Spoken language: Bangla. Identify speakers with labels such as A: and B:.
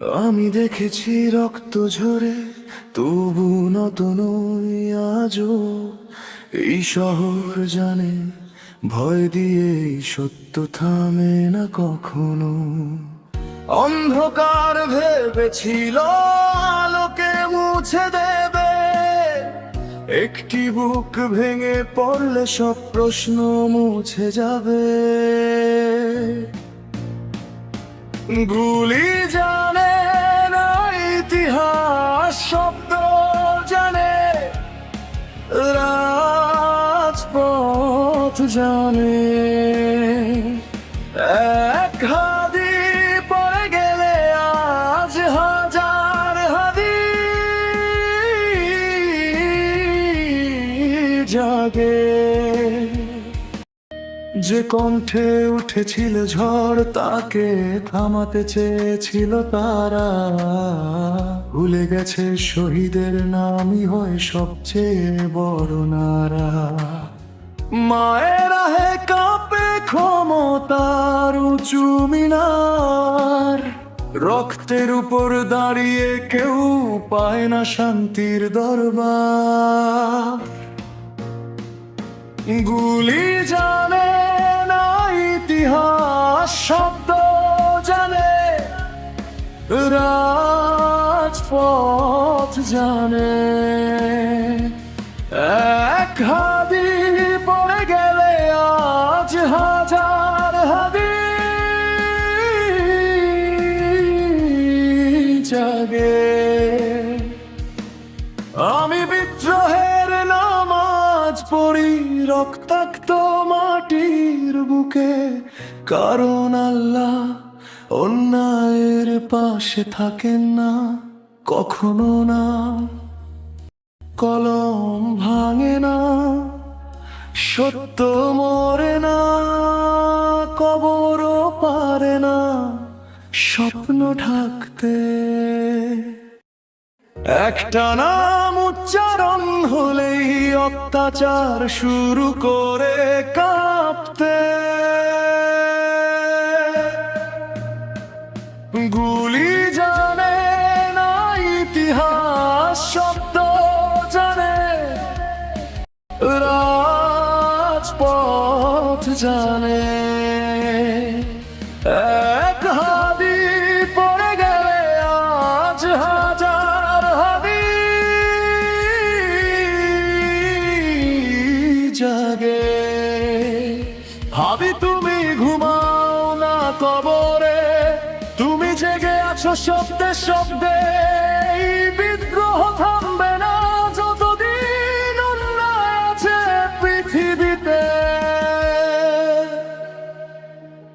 A: আমি দেখেছি রক্ত ঝরে, তবু নত নই আজও। এই শহর জানে, ভয় দিয়ে সত্য থামে না কখনো। অন্ধকার ভেবেছিল আলোকে মুছে দেবে। একটি বুক ভেঙে পড়লে সব প্রশ্ন মুছে যাবে। গুলি জানে রাজপথ জানে। এক হাদি পড়ে গেলে আজ হাজার হাদি জাগে। যে কণ্ঠে উঠেছিল ঝড়, তাকে থামাতে চেয়েছিল তারা। ভুলে গেছে শহীদের নামই হয় সবচেয়ে বড় নারা। মায়ের হে কাঁপে ক্ষমতার উঁচু মিনার। রক্তের উপর দাঁড়িয়ে কেউ পায় না শান্তির দরবার। গুলি জানে শব্দ জানে রাজপথ জানে। এক হাদি পড়ে গেলে আজ হাজার হাদি জাগে। মাটির বুকে, কারণ আল্লাহ অন্যায়ের পাশে থাকেন না, কখনো না। কলম ভাঙে না, সত্য মরে না, কবরও পারে না, স্বপ্ন ঢাকতে। একটা নাম উচ্চারণ হলেই অত্যাচার শুরু করে কাঁপতে। গুলি জানে না ইতিহাস, শব্দ জানে। রাজপথ জানে। ভাবি তুমি ঘুমাও না কবরে। তুমি জেগে আছো শব্দে শব্দে বিদ্রোহ থামবে না।